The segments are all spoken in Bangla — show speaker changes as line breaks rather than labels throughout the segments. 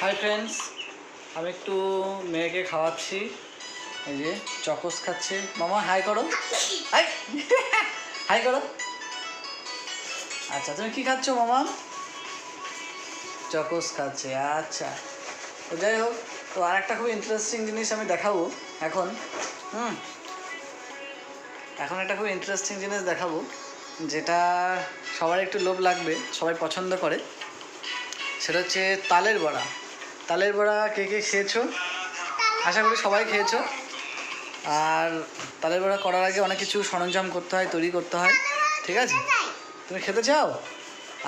হাই ফ্রেন্ডস আমি একটু মেয়েকে খাওয়াচ্ছি। এই যে চকোস খাচ্ছে। মামা হাই করো। হাই হাই করো। আচ্ছা তুমি কি খাচ্ছ মামা? চকোস খাচ্ছে আচ্ছা। তো যাই হোক, তো আর একটা খুব ইন্টারেস্টিং জিনিস আমি দেখাবো এখন। হুম। এখন একটা খুব ইন্টারেস্টিং জিনিস দেখাবো, যেটা সবার একটু লোভ লাগবে, সবাই পছন্দ করে। সেটা হচ্ছে তালের বড়া। তালের বড়া কে কে খেয়েছো? আশা করি সবাই খেয়েছো। আর তালের বড়া করার আগে অনেক কিছু সরঞ্জাম করতে হয় তৈরি করতে হয়। ঠিক আছে? তুমি খেতে চাও?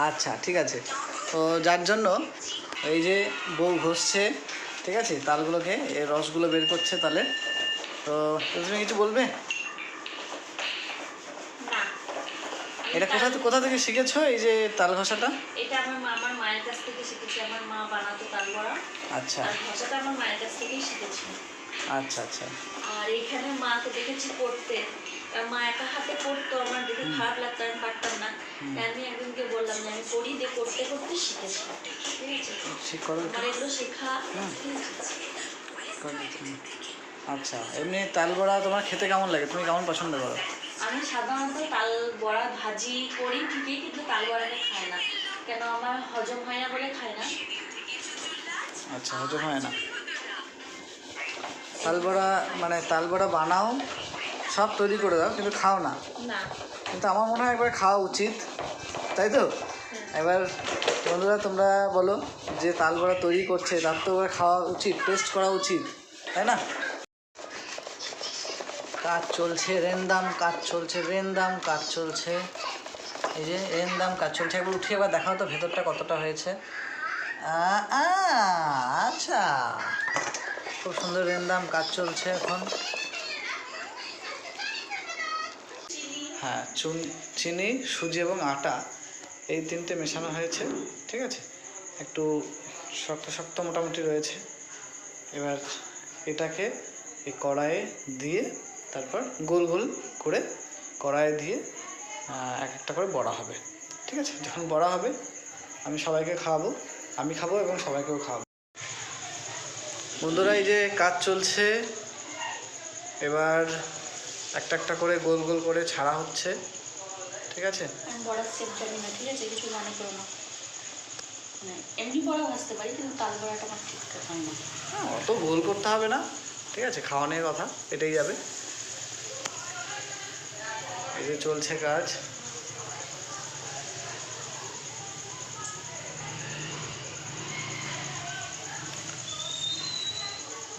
আচ্ছা ঠিক আছে। তো যার জন্য এই যে বউ ঘষছে ঠিক আছে? তালগুলোকে এই রসগুলো বের করছে তালে। তো তুমি কিছু বলবে? এটা কোথা কোথা থেকে শিখেছো এই যে তাল ঘষাটা?
এটা আমার মা আমার মায়ের কাছ থেকে শিখেছি। আমার মা বানাতো তাল
আচ্ছা।
ভাষাটা আমার মায়ের কাছ থেকেই শিখেছি।
আচ্ছা আচ্ছা।
আর এইখানে মাকে দেখেছি পড়তে। মা একা হাতে পড়তো আমার দেখে খারাপ লাগতো আমি পারতাম না। তাই আমি একজনকে বললাম যে আমি পড়ি দিয়ে করতে করতে শিখেছি। ঠিক আছে? আমার এগুলো শেখা
আচ্ছা এমনি তাল বড়া তোমার খেতে কেমন লাগে? তুমি কেমন পছন্দ করো?
আমি সাধারণত তাল বড়া ভাজি করি ঠিকই কিন্তু তাল বড়াটা খাই না। কেন আমার হজম হয় না বলে খাই না।
আচ্ছা হজম হয় না। তালবড়া মানে তালবড়া বানাও সব তৈরি করে দাও কিন্তু খাও না।
না।
কিন্তু আমার মনে হয় একবার খাওয়া উচিত তাই তো? এবার বন্ধুরা তোমরা বলো যে তালবড়া তৈরি করছে তার তো এবার খাওয়া উচিত টেস্ট করা উচিত তাই না? কাজ চলছে রেনদাম কাজ চলছে রেনদাম কাজ চলছে। এই যে রেনদাম কাজ চলছে। একবার উঠিয়ে এবার দেখাও তো ভেতরটা কতটা হয়েছে। আচ্ছা খুব সুন্দর রেনদাম কাজ চলছে এখন। হ্যাঁ চুন, চিনি, সুজি এবং আটা এই তিনটে মেশানো হয়েছে, ঠিক আছে? একটু শক্ত শক্ত মোটামুটি রয়েছে। এবার এটাকে এই কড়াইয়ে দিয়ে তারপর গোল গোল করে কড়াইয়ে দিয়ে এক একটা করে বড়া হবে, ঠিক আছে? যখন বড়া হবে, আমি সবাইকে খাওয়াবো। আমি খাব এবং সবাইকেও খাওয়াবো। বন্ধুরা এই যে কাজ চলছে এবার একটা একটা করে গোল গোল করে ছাড়া হচ্ছে ঠিক আছে?
বড়া সেপ জানি না ঠিক আছে? কিছু মনে করো না। এমনি বড়া ভাজতে পারি কিন্তু তাল বড়াটা আমার ঠিকঠাক না।
হ্যাঁ অত গোল করতে হবে না ঠিক আছে? খাওয়ানোর কথা এটাই যাবে। এই যে চলছে কাজ।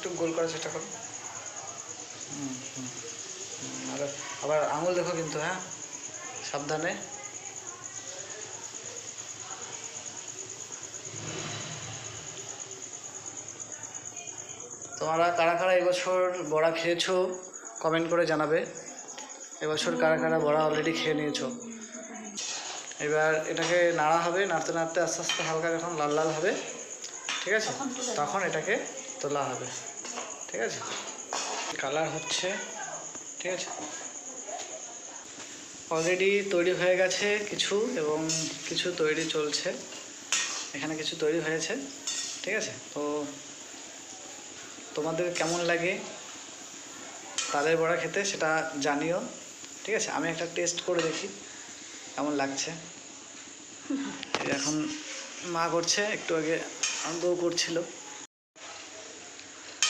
একটু গোল করার চেষ্টা করো। হুম, হুম, হুম, আবার আবার আঙুল দেখো কিন্তু হ্যাঁ? সাবধানে। তোমরা কারা কারা এবছর বড়া খেয়েছো কমেন্ট করে জানাবে। এবছর কারা কারা বড়া অলরেডি খেয়ে নিয়েছো। এবার এটাকে নাড়া হবে নাড়তে নাড়তে আস্তে আস্তে হালকা যখন লাল লাল হবে ঠিক আছে?
তখন
এটাকে তোলা হবে। ঠিক আছে? কালার হচ্ছে ঠিক আছে? অলরেডি তৈরি হয়ে গেছে কিছু এবং কিছু তৈরি চলছে। এখানে কিছু তৈরি হয়েছে ঠিক আছে? তো তোমাদের কেমন লাগে তাদের বড়া খেতে সেটা জানিও ঠিক আছে? আমি একটা টেস্ট করে দেখি কেমন লাগছে। এখন মা করছে একটু আগে আনন্দও করছিল।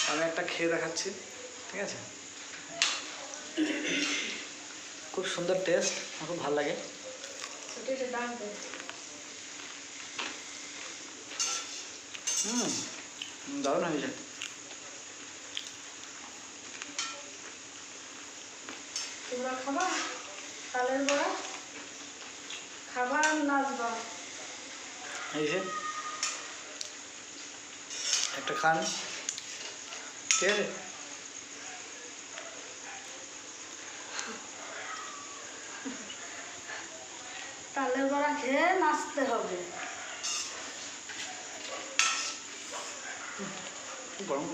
আমি একটা খেয়ে দেখাচ্ছি ঠিক আছে? খুব সুন্দর টেস্ট আমার খুব ভালো লাগে। হুম দারুণ হয়েছে।
তোমরা খাবা? তালের বড়া? আর নাচবা?
এই যে একটা খান। আছে
তালের বড়া খেয়ে নাচতে হবে।
গরম।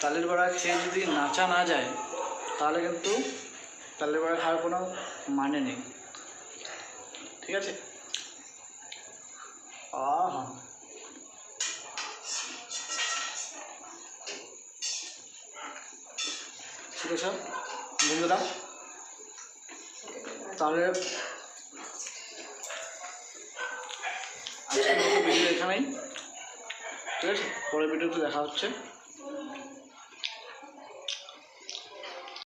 তালের বড়া খেয়ে যদি নাচা না যায় তাহলে কিন্তু তালের বড়া খাওয়ার কোনো মানে নেই। ঠিক আছে? আহা। ঠিক আছে? বন্ধুরা তাহলে আজকের এখানেই। ঠিক আছে? পরের ভিডিওতে দেখা হচ্ছে।